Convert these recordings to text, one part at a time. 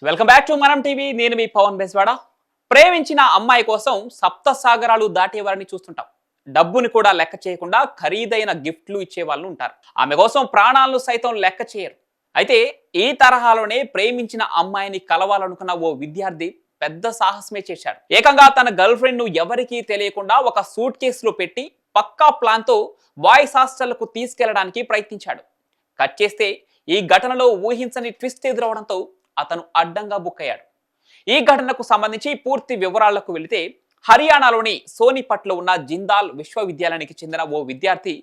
Welcome back to Manam TV నేను మీ పవన్ బెస్వాడ. ప్రేమించిన అమ్మాయి కోసం సప్త సాగరాలు దాటేవారిని చూస్తుంటాం. డబ్బుని కూడా లెక్క చేయకుండా ఖరీదైన గిఫ్ట్లు ఇచ్చే వాళ్ళు ఉంటారు. ఆమె కోసం ప్రాణాలను సైతం లెక్క చేయరు. అయితే ఈ తరహాలోనే ప్రేమించిన అమ్మాయిని కలవాలనుకున్న ఓ విద్యార్థి పెద్ద సాహసమే చేశాడు. ఏకంగా తన గర్ల్ ఫ్రెండ్ను ఎవరికీ తెలియకుండా ఒక సూట్ కేసులో పెట్టి పక్కా ప్లాన్తో బాయ్స్ హాస్టల్కు తీసుకెళ్ళడానికి ప్రయత్నించాడు. కట్ చేస్తే ఈ ఘటనలో ఊహించని ట్విస్ట్ ఎదురవడంతో అతను అడ్డంగా బుక్ అయ్యాడు. ఈ ఘటనకు సంబంధించి పూర్తి వివరాలకు వెళితే హర్యానాలోని సోనిపట్లో ఉన్న జిందాల్ విశ్వవిద్యాలయానికి చెందిన ఓ విద్యార్థి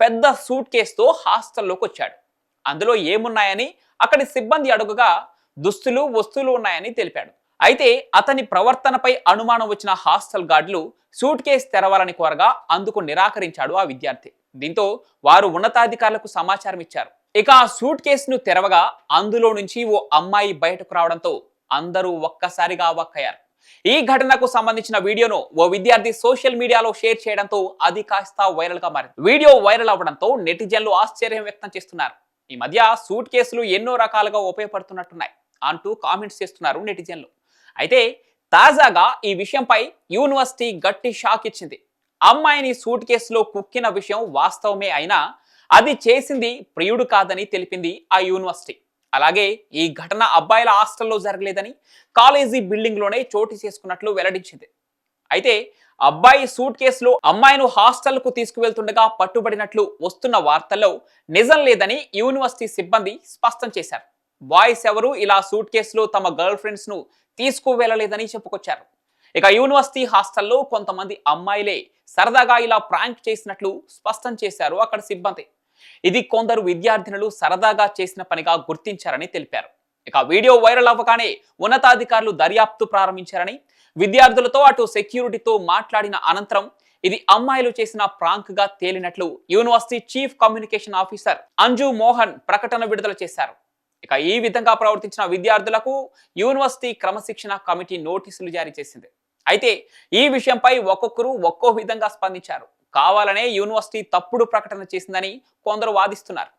పెద్ద సూట్ కేసుతో హాస్టల్లోకి వచ్చాడు. అందులో ఏమున్నాయని అక్కడి సిబ్బంది అడుగుగా దుస్తులు వస్తువులు ఉన్నాయని తెలిపాడు. అయితే అతని ప్రవర్తనపై అనుమానం వచ్చిన హాస్టల్ గార్డులు సూట్ కేసు తెరవాలని కోరగా అందుకు నిరాకరించాడు ఆ విద్యార్థి. దీంతో వారు ఉన్నతాధికారులకు సమాచారం ఇచ్చారు ఇక ఆ సూట్ కేసును తెరవగా అందులో నుంచి ఓ అమ్మాయి బయటకు రావడంతో అందరూ ఒక్కసారిగా అవక్కయ్యారు ఈ ఘటనకు సంబంధించిన వీడియోను ఓ విద్యార్థి సోషల్ మీడియాలో షేర్ చేయడంతో అది కాస్త వైరల్గా మారింది. వీడియో వైరల్ అవడంతో నెటిజన్లు ఆశ్చర్యం వ్యక్తం చేస్తున్నారు. ఈ మధ్య సూట్ కేసులు ఎన్నో రకాలుగా ఉపయోగపడుతున్నట్టున్నాయి అంటూ కామెంట్స్ చేస్తున్నారు నెటిజన్లు. అయితే తాజాగా ఈ విషయంపై యూనివర్సిటీ గట్టి షాక్ ఇచ్చింది. అమ్మాయిని సూట్ కేసులో కుక్కిన విషయం వాస్తవమే అయినా అది చేసింది ప్రియుడు కాదని తెలిపింది ఆ యూనివర్సిటీ. అలాగే ఈ ఘటన అబ్బాయిల హాస్టల్లో జరగలేదని కాలేజీ బిల్డింగ్లోనే చోటు చేసుకున్నట్లు వెల్లడించింది. అయితే అబ్బాయి సూట్ కేసులో అమ్మాయిను హాస్టల్కు తీసుకువెళ్తుండగా పట్టుబడినట్లు వస్తున్న వార్తల్లో నిజం లేదని యూనివర్సిటీ సిబ్బంది స్పష్టం చేశారు. బాయ్స్ ఎవరు ఇలా సూట్ కేసులో తమ గర్ల్ ఫ్రెండ్స్ను తీసుకువెళ్ళలేదని చెప్పుకొచ్చారు. ఇక యూనివర్సిటీ హాస్టల్లో కొంతమంది అమ్మాయిలే సరదాగా ఇలా ప్రాంక్ చేసినట్లు స్పష్టం చేశారు అక్కడ సిబ్బంది. ఇది కొందరు విద్యార్థినులు సరదాగా చేసిన పనిగా గుర్తించారని తెలిపారు. ఇక వీడియో వైరల్ అవ్వగానే ఉన్నతాధికారులు దర్యాప్తు ప్రారంభించారని విద్యార్థులతో అటు సెక్యూరిటీతో మాట్లాడిన అనంతరం ఇది అమ్మాయిలు చేసిన ప్రాంక్గా తేలినట్లు university chief communication officer Anju Mohan ప్రకటన విడుదల చేశారు. ఇక ఈ విధంగా ప్రవర్తించిన విద్యార్థులకు యూనివర్సిటీ క్రమశిక్షణ కమిటీ నోటీసులు జారీ చేసింది. అయితే ఈ విషయంపై ఒక్కొక్కరు ఒక్కో విధంగా స్పందించారు. కావాలనే యూనివర్సిటీ తప్పుడు ప్రకటన చేసిందని కొందరు వాదిస్తున్నారు.